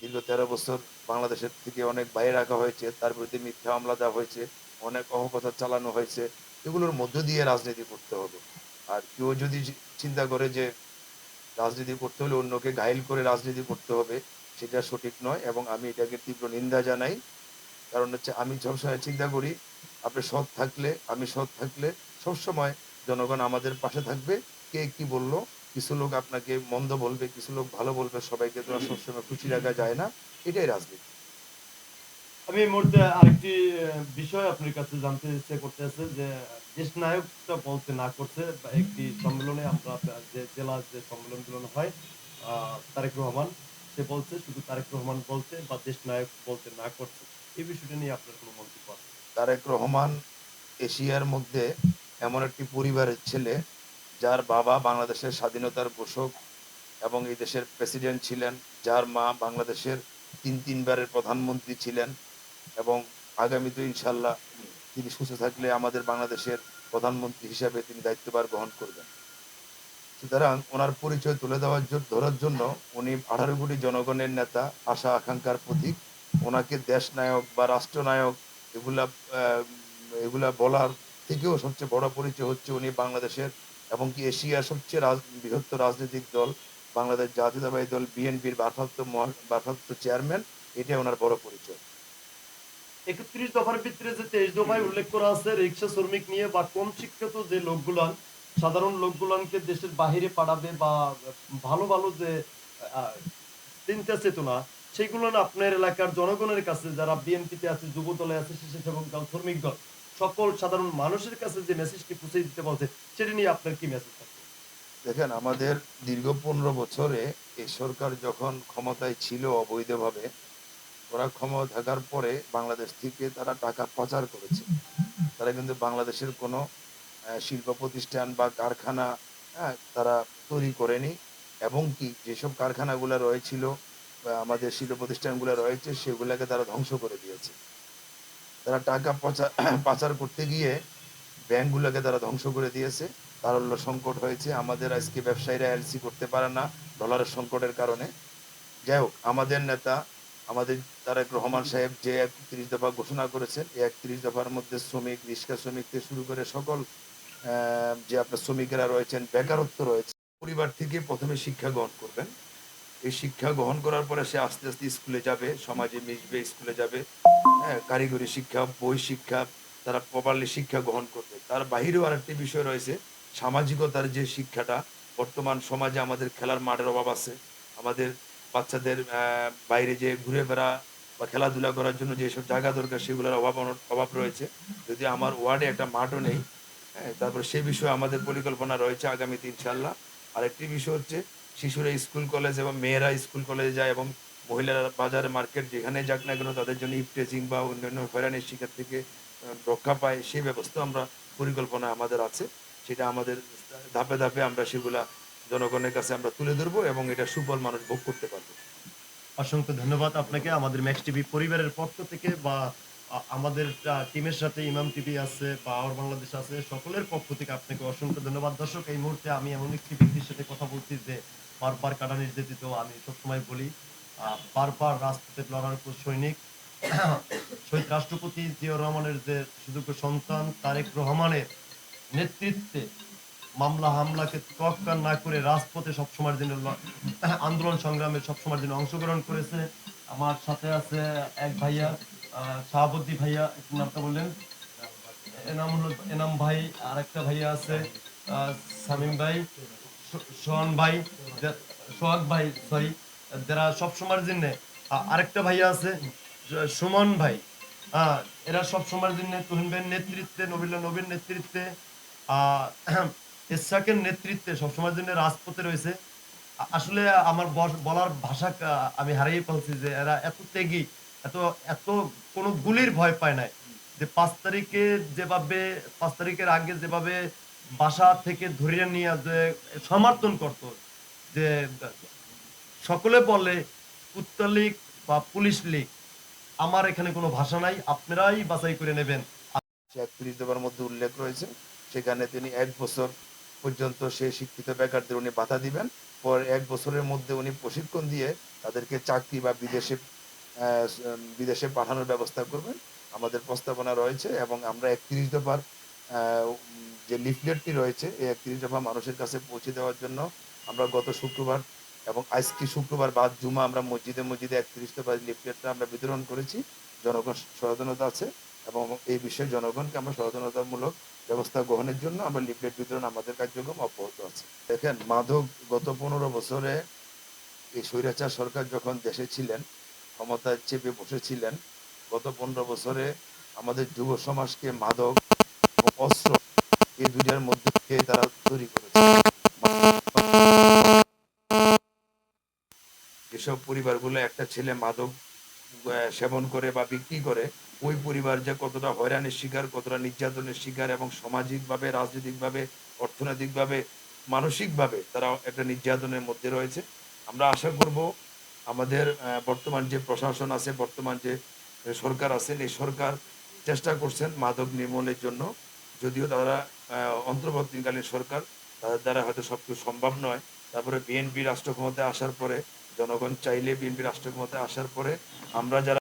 দীর্ঘ তেরো বছর বাংলাদেশের থেকে অনেক বাইরে রাখা হয়েছে। তার বিরুদ্ধে মিথ্যা হামলা দেওয়া হয়েছে, অনেক অহকথা চালানো হয়েছে। এগুলোর মধ্য দিয়ে রাজনীতি করতে হবে। আর কেউ যদি চিন্তা করে যে রাজনীতি করতে হলে অন্যকে ঘাইল করে রাজনীতি করতে হবে, সেটা সঠিক নয় এবং আমি এটাকে তীব্র নিন্দা জানাই। কারণ হচ্ছে আমি সবসময় চিন্তা করি, আপনি সৎ থাকলে, আমি সৎ থাকলে সবসময় জনগণ আমাদের পাশে থাকবে। কে কি বলল? কিছু লোক আপনাকে মন্দ বলবে কিছু লোক ভালো বলবে সবাইকে তো সবসময় খুশি রাখা যায় না। এটাই রাজনীতি। আমি এই মুহূর্তে আরেকটি আহ, বিষয় আপনার কাছে জানতে ইচ্ছে করতেছে যে দেশ নায়কটা বলতে না করছে বা একটি সম্মেলনে আমরা যে জেলা যে সম্মেলনগুলো হয় তারেক রহমান সে বলছে শুধু তারেক রহমান বলছে বা দেশ নায়ক বলতে না করছে। এই বিষয়টা নিয়ে আপনার কোনো মন্তব্য আছে? তারেক রহমান এশিয়ার মধ্যে এমন একটি পরিবারের ছেলে যার বাবা বাংলাদেশের স্বাধীনতার ঘোষক এবং এই দেশের প্রেসিডেন্ট ছিলেন, যার মা বাংলাদেশের তিন তিনবারের প্রধানমন্ত্রী ছিলেন এবং আগামীতে ইনশাল্লাহ তিনি সুস্থ থাকলে আমাদের বাংলাদেশের প্রধানমন্ত্রী হিসাবে তিনি দায়িত্বভার গ্রহণ করবেন। সুতরাং ওনার পরিচয় তুলে দেওয়ার ধরার জন্য উনি আঠারো কোটি জনগণের নেতা, আশা আকাঙ্ক্ষার প্রতীক। ওনাকে দেশ নায়ক বা রাষ্ট্রনায়ক এগুলা এগুলা বলার থেকেও সবচেয়ে বড় পরিচয় হচ্ছে উনি বাংলাদেশের এবং কি এশিয়ার সবচেয়ে বৃহত্তর রাজনৈতিক দল বাংলাদেশ জাতীয়তাবাদী দল বিএনপির ভারপ্রাপ্ত ভারপ্রাপ্ত চেয়ারম্যান, এটাই ওনার বড় পরিচয়। একত্রিশ দফার ভিতরে যে তেইশ দফায় উল্লেখ করা আছে রিক্সা শ্রমিক নিয়ে বা কম শিক্ষিত যে লোকগুলান, সাধারণ লোকগুলানকে দেশের বাহিরে পাঠাবে বা ভালো ভালো যে চিন্তা চেতনা, সেগুলো আপনার এলাকার জনগণের কাছে, যারা বিএনপিতে আছে যুব দলে আছে স্বেচ্ছাসেবক দল শ্রমিক দল সকল সাধারণ মানুষের কাছে যে মেসেজটি পৌঁছে দিতে বলছে সেটা নিয়ে আপনার কি মেসেজ থাকবে? দেখেন আমাদের দীর্ঘ পনেরো বছরে এই সরকার যখন ক্ষমতায় ছিল অবৈধভাবে ওরা ক্ষমতা থাকার পরে বাংলাদেশ থেকে তারা টাকা পাচার করেছে। তারা কিন্তু বাংলাদেশের কোনো শিল্প প্রতিষ্ঠান বা কারখানা হ্যাঁ, তারা তৈরি করেনি। এবং কি যেসব কারখানাগুলো রয়েছিল আমাদের শিল্প প্রতিষ্ঠানগুলো রয়েছে সেগুলোকে তারা ধ্বংস করে দিয়েছে। তারা টাকা পচা পাচার করতে গিয়ে ব্যাংকগুলোকে তারা ধ্বংস করে দিয়েছে। তারল্য সংকট হয়েছে। আমাদের আজকে ব্যবসায়ীরা এলসি করতে পারে না ডলারের সংকটের কারণে। যাই হোক, আমাদের নেতা, আমাদের তারেক রহমান সাহেব যে একত্রিশ দফা ঘোষণা করেছেন, এই একত্রিশ দফার মধ্যে শ্রমিক, রিক্সা শ্রমিক থেকে শুরু করে সকল যে আপনার শ্রমিকেরা রয়েছেন, বেকারত্ব রয়েছে, পরিবার থেকে প্রথমে শিক্ষা গ্রহণ করবেন। এই শিক্ষা গ্রহণ করার পরে সে আস্তে আস্তে স্কুলে যাবে, সমাজে মিশবে, স্কুলে যাবে। হ্যাঁ কারিগরি শিক্ষা, বই শিক্ষা, তারা প্রপারলি শিক্ষা গ্রহণ করবে। তার বাহিরেও আরেকটি বিষয় রয়েছে, সামাজিকতার যে শিক্ষাটা, বর্তমান সমাজে আমাদের খেলার মাঠের অভাব আছে। আমাদের বাচ্চাদের বাইরে যে ঘুরে বেড়া বা খেলাধুলা করার জন্য যেসব জায়গা দরকার, সেগুলোর অভাব অভাব রয়েছে। যদি আমার ওয়ার্ডে একটা মাঠও নেই হ্যাঁ তারপর সে বিষয়ে আমাদের পরিকল্পনা রয়েছে আগামীতে ইনশাল্লাহ আরেকটি বিষয় হচ্ছে শিশুরা স্কুল, কলেজ এবং মেয়েরা স্কুল, কলেজে যায় এবং মহিলারা বাজারে মার্কেট যেখানে যাক না কেন তাদের জন্য ইফটেজিং বা অন্যান্য হয়রানির শিকার থেকে রক্ষা পায়, সেই ব্যবস্থা আমরা পরিকল্পনা আমাদের আছে। সেটা আমাদের ধাপে ধাপে আমরা সেগুলা জনগণের কাছে আমরা তুলে ধরবো এবং এটা সুফল মানুষ ভোগ করতে পারবে। অসংখ্য ধন্যবাদ আপনাকে। আমাদের ম্যাক্স টিভি পরিবারের পক্ষ থেকে বা আমাদের টিমের সাথে ইমাম টিভি আছে বা আওয়ার বাংলাদেশ আছে, সকলের পক্ষ থেকে আপনাকে অসংখ্য ধন্যবাদ। দর্শক, এই মুহূর্তে আমি এমন একটি ব্যক্তির সাথে কথা বলছি যে বারবার কাটা নির্যাতিত আমি সবসময় বলি বারবার রাজপথে লড়ার সৈনিক, শহীদ রাষ্ট্রপতি জিয়াউর রহমানের যে সুযোগ্য সন্তান তারেক রহমানের নেতৃত্বে মামলা, হামলাকে তোয়াক্কা না করে রাজপথে সবসময়ের জন্য আন্দোলন সংগ্রামে সবসময়ের জন্য অংশগ্রহণ করেছে। আমার সাথে আছে এক ভাইয়া শাহাবুদ্দি ভাইয়া নামটা বললেন। এনামুল এনাম ভাই আর একটা ভাইয়া আছে সামিম ভাই। সোহান ভাই সোহাগ ভাই সরি যারা সবসময়ের জন্য আরেকটা ভাইয়া আছে সুমন ভাই আহ, এরা সব সময়ের জন্য তুহিন ভাইয়ের নেতৃত্বে নবীলা নবীর নেতৃত্বে আহ, ইসরাকের নেতৃত্বে সবসময়ের জন্য রাজপথে রয়েছে। আসলে আমার বলার ভাষা আমি হারিয়ে ফেলছি যে এরা এত ত্যাগী এত এত কোনো গুলির ভয় পায় নাই। যে পাঁচ তারিখে যেভাবে পাঁচ তারিখের আগে যেভাবে বাসা থেকে ধরিয়ে নিয়ে যে সমর্থন করত, যে সকলে বলে, উত্তর লীগ বা পুলিশ লীগ, আমার এখানে কোনো ভাষা নাই, আপনারাই বাছাই করে নেবেন। একত্রিশ দফার মধ্যে উল্লেখ রয়েছে, সেখানে তিনি এক বছর পর্যন্ত সে শিক্ষিত বেকারদের উনি বাধা দিবেন। পর এক বছরের মধ্যে উনি প্রশিক্ষণ দিয়ে তাদেরকে চাকরি বা বিদেশে বিদেশে পাঠানোর ব্যবস্থা করবেন। আমাদের প্রস্তাবনা রয়েছে এবং আমরা একত্রিশ দফার যে লিফলেটটি রয়েছে এই একত্রিশ দফা মানুষের কাছে পৌঁছে দেওয়ার জন্য আমরা গত শুক্রবার এবং আজকে শুক্রবার বাদ জুমা আমরা মসজিদে মসজিদে একত্রিশ দফা লিফলেটটা আমরা বিতরণ করেছি। জনগণ সচেতনতা আছে এবং এই বিষয়ে জনগণকে আমরা সচেতনতামূলক ব্যবস্থা গ্রহণের জন্য আমরা লিফলেট বিতরণ আমাদের কার্যক্রম অব্যাহত আছে। দেখেন মাদক গত পনেরো বছরে এই স্বৈরাচার সরকার যখন দেশে ছিলেন, ক্ষমতায় চেপে বসেছিলেন, গত পনেরো বছরে আমাদের যুব সমাজকে মাদক অস্ত্র এই দুইটার মধ্যে থেকে তারা তৈরি করেছে। যেসব পরিবারগুলো একটা ছেলে মাদক সেবন করে বা বিক্রি করে, ওই পরিবার যে কতটা হয়রানির শিকার, কতটা নির্যাতনের শিকার এবং সামাজিকভাবে, রাজনৈতিকভাবে, অর্থনৈতিকভাবে, মানসিকভাবে তারা একটা নির্যাতনের মধ্যে রয়েছে। আমরা আশা করব আমাদের বর্তমান যে প্রশাসন আছে, বর্তমান যে সরকার আছেন, এই সরকার চেষ্টা করছেন মাদক নির্মূলের জন্য। যদিও তারা অন্তর্বর্তীকালীন সরকার, তাদের দ্বারা হয়তো সবকিছু সম্ভব নয়। তারপরে বিএনপি রাষ্ট্র ক্ষমতায় আসার পরে, জনগণ চাইলে বিএনপি রাষ্ট্র ক্ষমতায় আসার পরে, আমরা যারা